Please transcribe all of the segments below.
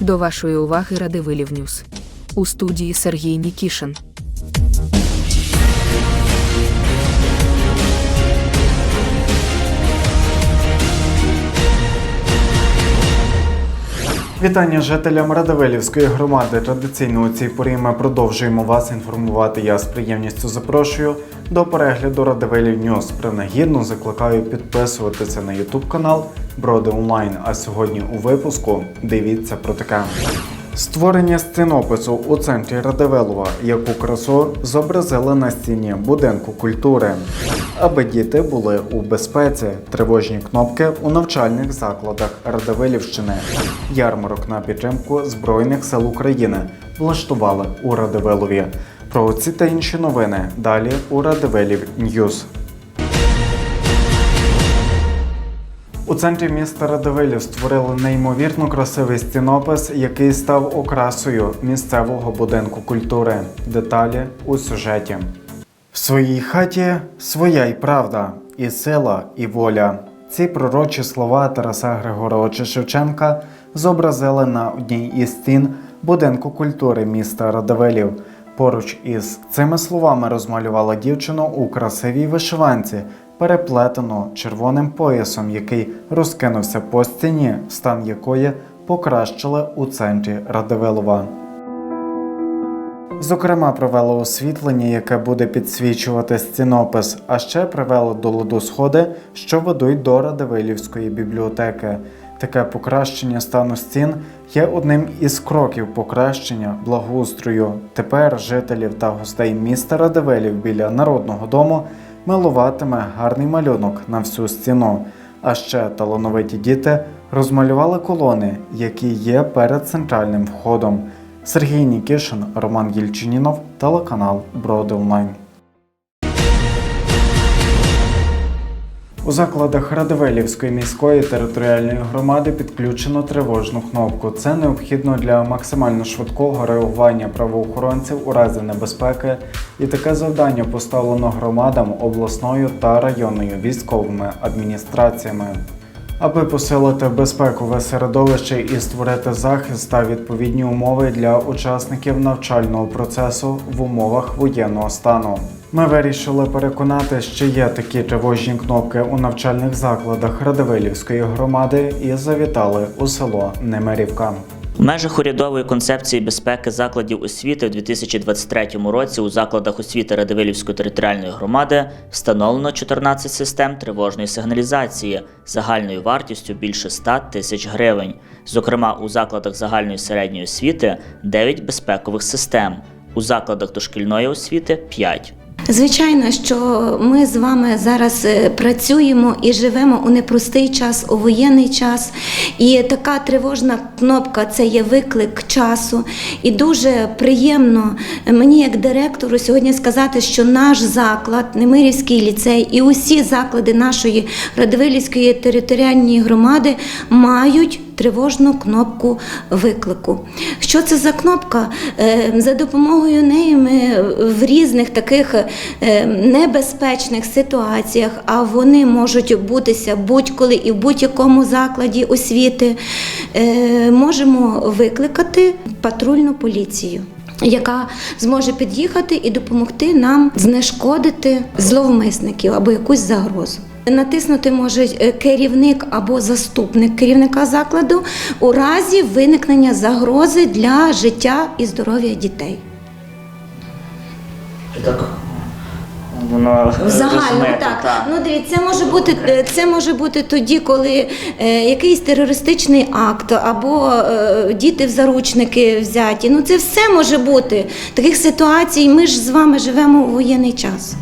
До вашої уваги Радивилів Ньюс. У студії Сергій Нікішин. Вітання жителям Радивилівської громади. Традиційно у цій порі ми продовжуємо вас інформувати. Я з приємністю запрошую до перегляду Радивилів Ньюс. Принагідно закликаю підписуватися на Ютуб канал Броди Онлайн. А сьогодні у випуску дивіться про таке. Створення сценопису у центрі Радивилова, яку красу зобразили на стіні будинку культури, аби діти були у безпеці. Тривожні кнопки у навчальних закладах Радивилівщини. Ярмарок на підтримку Збройних сил України влаштували у Радивилові. Про ці та інші новини далі у Радивилів Ньюз. У центрі міста Радивилів створили неймовірно красивий стінопис, який став окрасою місцевого будинку культури. Деталі у сюжеті. В своїй хаті своя й правда, і сила, і воля. Ці пророчі слова Тараса Григоровича Шевченка зобразили на одній із стін будинку культури міста Радивилів. Поруч із цими словами розмалювала дівчину у красивій вишиванці, переплетено червоним поясом, який розкинувся по стіні, стан якої покращили у центрі Радивилова. Зокрема, провели освітлення, яке буде підсвічувати стінопис, а ще привели до ладу що ведуть до Радивилівської бібліотеки. Таке покращення стану стін є одним із кроків покращення благоустрою. Тепер жителів та гостей міста Радивилів біля народного дому милуватиме гарний малюнок на всю стіну. А ще талановиті діти розмалювали колони, які є перед центральним входом. Сергій Нікішин, Роман Єльчинінов, телеканал Броди Онлайн. У закладах Радивелівської міської територіальної громади підключено тривожну кнопку. Це необхідно для максимально швидкого реагування правоохоронців у разі небезпеки, і таке завдання поставлено громадам обласною та районною військовими адміністраціями. Аби посилити безпекове середовище і створити захист та відповідні умови для учасників навчального процесу в умовах воєнного стану. Ми вирішили переконати, що є такі тривожні кнопки у навчальних закладах Радивилівської громади і завітали у село Немирівка. В межах урядової концепції безпеки закладів освіти в 2023 році у закладах освіти Радивилівської територіальної громади встановлено 14 систем тривожної сигналізації загальною вартістю більше 100 тисяч гривень. Зокрема, у закладах загальної середньої освіти 9 безпекових систем, у закладах дошкільної освіти 5. Звичайно, що ми з вами зараз е, працюємо і живемо у непростий час, у воєнний час. І така тривожна кнопка це є виклик часу. І дуже приємно мені, як директору, сьогодні сказати, що наш заклад, Немирівський ліцей і усі заклади нашої Радивилівської територіальної громади мають. Тривожну кнопку виклику. Що це за кнопка? Е, За допомогою неї ми в різних таких е, небезпечних ситуаціях, а вони можуть бутися будь-коли і в будь-якому закладі освіти, е, можемо викликати патрульну поліцію. Яка зможе під'їхати і допомогти нам знешкодити зловмисників або якусь загрозу. Натиснути може е, керівник або заступник керівника закладу у разі виникнення загрози для життя і здоров'я дітей. Так воно В загальному так. Ну дивіться, це може бути е, це може бути тоді, коли е, якийсь терористичний акт або е, діти в заручники взяті. Ну це все може бути таких ситуацій. Ми ж з вами живемо у воєнний час.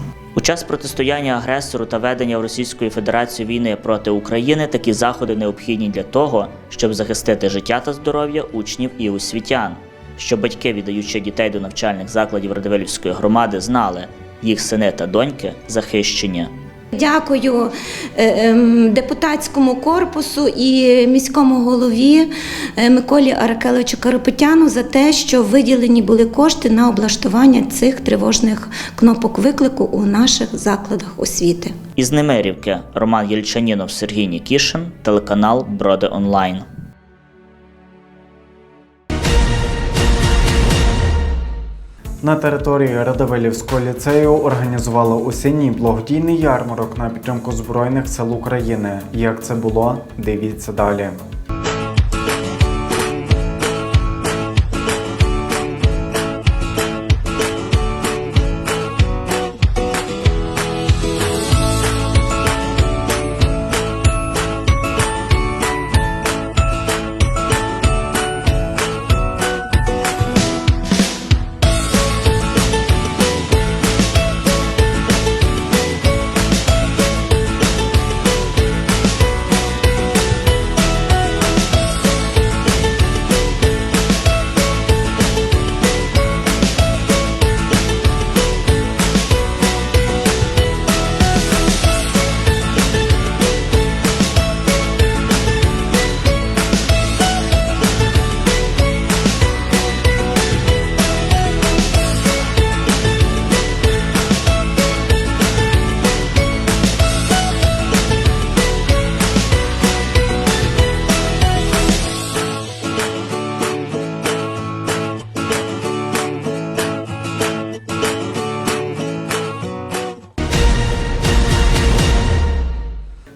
Час протистояння агресору та ведення Російської Федерації війни проти України такі заходи необхідні для того, щоб захистити життя та здоров'я учнів і освітян, щоб батьки, віддаючи дітей до навчальних закладів Радивилівської громади, знали, їх сини та доньки захищені. Дякую е, ем, депутатському корпусу і міському голові е, Миколі Аракеловичу Карапетяну за те, що виділені були кошти на облаштування цих тривожних кнопок виклику у наших закладах освіти. Із Немирівки Роман Єльчанінов, Сергій Нікішин, телеканал Броди Онлайн. На території Радивилівського ліцею організували осінній благодійний ярмарок на підтримку Збройних сил України. Як це було, дивіться далі.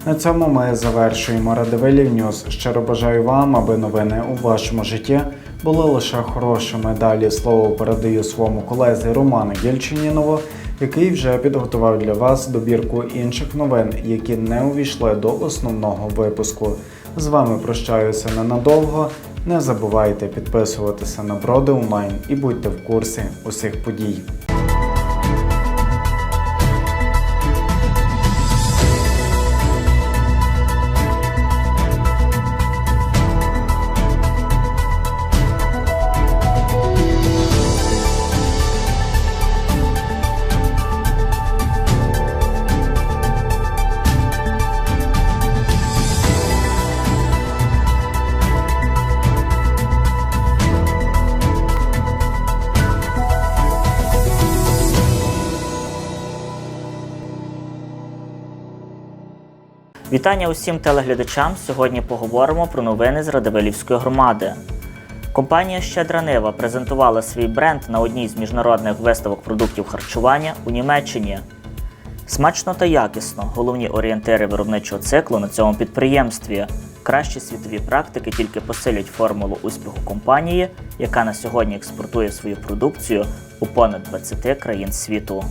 На цьому ми завершуємо Радивилів Ньюз. Щиро бажаю вам, аби новини у вашому житті були лише хорошими. Далі слово передаю своєму колезі Роману Єльчинінову, який вже підготував для вас добірку інших новин, які не увійшли до основного випуску. З вами прощаюся ненадовго. Не забувайте підписуватися на Броди онлайн і будьте в курсі усіх подій. Вітання усім телеглядачам. Сьогодні поговоримо про новини з Радивилівської громади. Компанія Щедра Нива презентувала свій бренд на одній з міжнародних виставок продуктів харчування у Німеччині. Смачно та якісно головні орієнтири виробничого циклу на цьому підприємстві. Кращі світові практики тільки посилять формулу успіху компанії, яка на сьогодні експортує свою продукцію у понад 20 країн світу.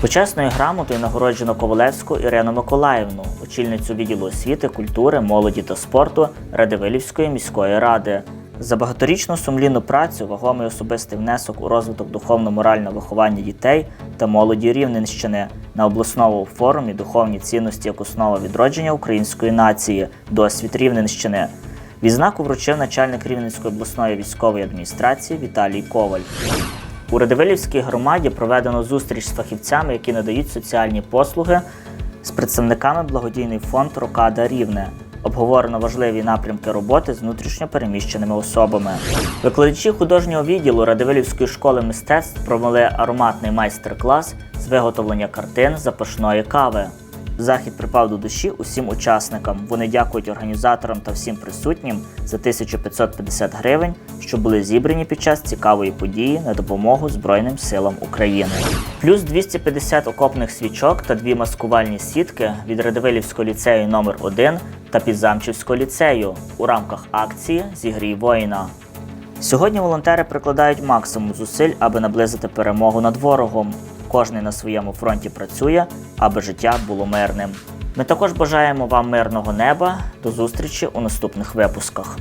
Почесною грамотою нагороджено Ковалевську Ірину Миколаївну, очільницю відділу освіти, культури, молоді та спорту Радивилівської міської ради. За багаторічну сумлінну працю, вагомий особистий внесок у розвиток духовно-морального виховання дітей та молоді Рівненщини на обласному форумі Духовні цінності як основа відродження української нації, досвід Рівненщини. Відзнаку вручив начальник Рівненської обласної військової адміністрації Віталій Коваль. У Радивилівській громаді проведено зустріч з фахівцями, які надають соціальні послуги з представниками благодійний фонд Рокада Рівне. Обговорено важливі напрямки роботи з внутрішньо переміщеними особами. Викладачі художнього відділу Радивилівської школи мистецтв провели ароматний майстер-клас з виготовлення картин запашної кави. Захід припав до душі усім учасникам. Вони дякують організаторам та всім присутнім за 1550 гривень, що були зібрані під час цікавої події на допомогу Збройним силам України. Плюс 250 окопних свічок та дві маскувальні сітки від Радивилівського ліцею номер 1 та Підзамчівського ліцею у рамках акції Зігрій воїна. Сьогодні волонтери прикладають максимум зусиль, аби наблизити перемогу над ворогом. Кожний на своєму фронті працює, аби життя було мирним. Ми також бажаємо вам мирного неба. До зустрічі у наступних випусках.